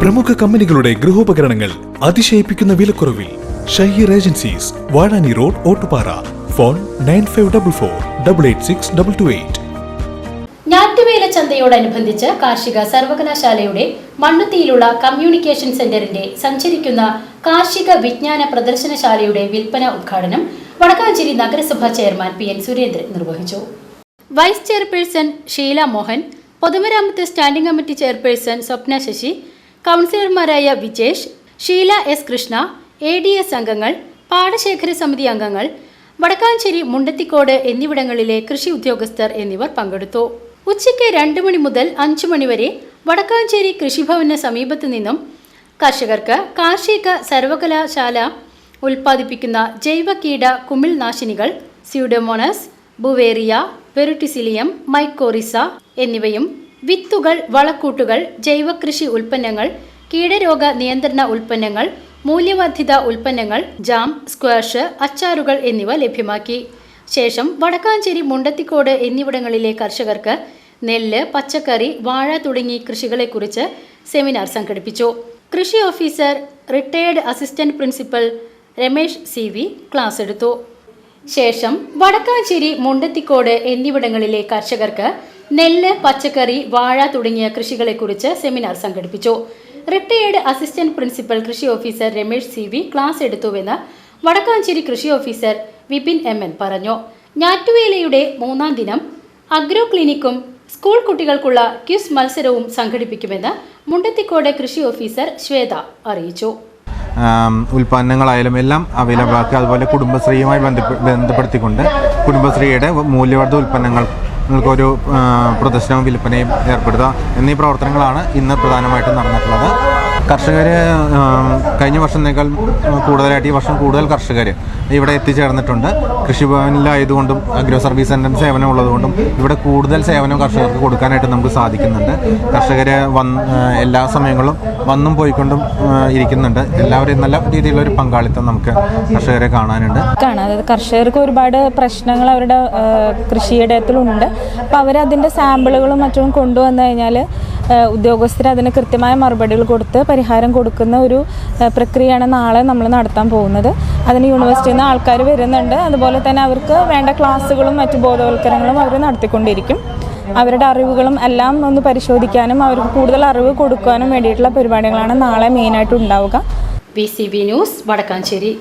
പ്രമുഖ കമ്പനികളുടെ ഗൃഹോപകരണങ്ങൾ അതിശയിപ്പിക്കുന്ന വിലക്കുറവിൽ Shaheer agencies Vazhani road Ottupara. Phone nine five double four double eight six double two eight. ഞാറ്റുവേല ചന്തയോടനുബന്ധിച്ച് കാർഷിക സർവകലാശാലയുടെ മണ്ണുത്തിയിലുള്ള കമ്മ്യൂണിക്കേഷൻ സെന്ററിന്റെ സഞ്ചരിക്കുന്ന കാർഷിക വിജ്ഞാന പ്രദർശനശാലയുടെ വിൽപ്പന ഉദ്ഘാടനം വടക്കാഞ്ചേരി നഗരസഭാ ചെയർമാൻ പി എൻ സുരേന്ദ്രൻ നിർവഹിച്ചു. വൈസ് ചെയർപേഴ്സൺ ഷീല മോഹൻ പൊതുമരാമത്ത് standing committee chairperson Swapna Sasi കൗൺസിലർമാരായ Vijesh Sheela S Krishna A D S അംഗങ്ങൾ പാടശേഖര സമിതി അംഗങ്ങൾ വടക്കാഞ്ചേരി മുണ്ടത്തിക്കോട് എന്നിവിടങ്ങളിലെ കൃഷി ഉദ്യോഗസ്ഥർ എന്നിവർ പങ്കെടുത്തു. ഉച്ചയ്ക്ക് രണ്ട് മണി മുതൽ അഞ്ചു മണിവരെ വടക്കാഞ്ചേരി കൃഷിഭവന് സമീപത്തു നിന്നും കർഷകർക്ക് കാർഷിക സർവകലാശാല ഉൽപ്പാദിപ്പിക്കുന്ന ജൈവ കീട കുമിൾ നാശിനികൾ സ്യൂഡോമോണസ് ബുവേറിയ പെരുട്ടിസിലിയം മൈക്കോറിസ എന്നിവയും വിത്തുകൾ വളക്കൂട്ടുകൾ ജൈവകൃഷി ഉൽപ്പന്നങ്ങൾ കീടരോഗ നിയന്ത്രണ ഉൽപ്പന്നങ്ങൾ മൂല്യവർദ്ധിത ഉൽപ്പന്നങ്ങൾ ജാം സ്ക്വാഷ് അച്ചാറുകൾ എന്നിവ ലഭ്യമാക്കി. ശേഷം വടക്കാഞ്ചേരി മുണ്ടത്തിക്കോട് എന്നിവിടങ്ങളിലെ കർഷകർക്ക് നെല്ല് പച്ചക്കറി വാഴ തുടങ്ങി കൃഷികളെക്കുറിച്ച് സെമിനാർ സംഘടിപ്പിച്ചു. കൃഷി officer retired assistant principal Ramesh C V class എടുത്തു. ശേഷം വടക്കാഞ്ചേരി മുണ്ടത്തിക്കോട് എന്നിവിടങ്ങളിലെ കർഷകർക്ക് നെല്ല് പച്ചക്കറി വാഴ തുടങ്ങിയ കൃഷികളെക്കുറിച്ച് സെമിനാർ സംഘടിപ്പിച്ചു. റിട്ടയേർഡ് അസിസ്റ്റന്റ് പ്രിൻസിപ്പൽ കൃഷി officer Ramesh C V class എടുത്തുവെന്ന് Vadakkanchery കൃഷി ഓഫീസർ വിപിൻ എം എൻ പറഞ്ഞു. ഞാറ്റുവേലയുടെ മൂന്നാം ദിനം അഗ്രോ ക്ലിനിക്കും സ്കൂൾ കുട്ടികൾക്കുള്ള ക്യൂസ് മത്സരവും സംഘടിപ്പിക്കുമെന്ന് മുണ്ടത്തിക്കോട് കൃഷി ഓഫീസർ ശ്വേത അറിയിച്ചു. ഉൽപ്പന്നങ്ങളായാലും എല്ലാം അവൈലബിൾ ആക്കുക അതുപോലെ കുടുംബശ്രീയുമായി ബന്ധപ്പെ- ബന്ധപ്പെടുത്തിക്കൊണ്ട് കുടുംബശ്രീയുടെ മൂല്യവർദ്ധ ഉൽപ്പന്നങ്ങൾ ആ, പ്രദർശനവും വിൽപ്പനയും ഏർപ്പെടുത്തുക എന്നീ പ്രവർത്തനങ്ങളാണ് ഇന്ന് പ്രധാനമായിട്ടും നടന്നിട്ടുള്ളത്. കർഷകർ കഴിഞ്ഞ വർഷത്തേക്കാൾ കൂടുതലായിട്ട് ഈ വർഷം കൂടുതൽ കർഷകർ ഇവിടെ എത്തിച്ചേർന്നിട്ടുണ്ട്. കൃഷിഭവനിലായതുകൊണ്ടും അഗ്രോ സർവീസ് സെന്ററിന്റെ സേവനം ഉള്ളതുകൊണ്ടും ഇവിടെ കൂടുതൽ സേവനം കർഷകർക്ക് കൊടുക്കാനായിട്ട് നമുക്ക് സാധിക്കുന്നുണ്ട്. കർഷകർ വന്ന് എല്ലാ സമയങ്ങളും വന്നും പോയിക്കൊണ്ടും ഇരിക്കുന്നുണ്ട്. എല്ലാവരെയും നല്ല രീതിയിലുള്ള ഒരു പങ്കാളിത്തം നമുക്ക് കർഷകരെ കാണാനുണ്ട്. അതായത് കർഷകർക്ക് ഒരുപാട് പ്രശ്നങ്ങൾ അവരുടെ കൃഷിയിടത്തിലുണ്ട് അപ്പോൾ അവരതിന്റെ സാമ്പിളുകളും മറ്റും കൊണ്ടുവന്നു കഴിഞ്ഞാൽ ഉദ്യോഗസ്ഥർ അതിന് കൃത്യമായ മറുപടികൾ കൊടുത്ത് പരിഹാരം കൊടുക്കുന്ന ഒരു പ്രക്രിയയാണ് നാളെ നമ്മൾ നടത്താൻ പോകുന്നത്. അതിന് യൂണിവേഴ്സിറ്റിയിൽ നിന്ന് ആൾക്കാർ വരുന്നുണ്ട്. അതുപോലെ തന്നെ അവർക്ക് വേണ്ട ക്ലാസ്സുകളും മറ്റു ബോധവൽക്കരണങ്ങളും അവർ നടത്തിക്കൊണ്ടിരിക്കും. അവരുടെ അറിവുകളും എല്ലാം ഒന്ന് പരിശോധിക്കാനും അവർക്ക് കൂടുതൽ അറിവ് കൊടുക്കാനും വേണ്ടിയിട്ടുള്ള പരിപാടികളാണ് നാളെ മെയിനായിട്ട് ഉണ്ടാവുക. B C B news Vadakkancherry.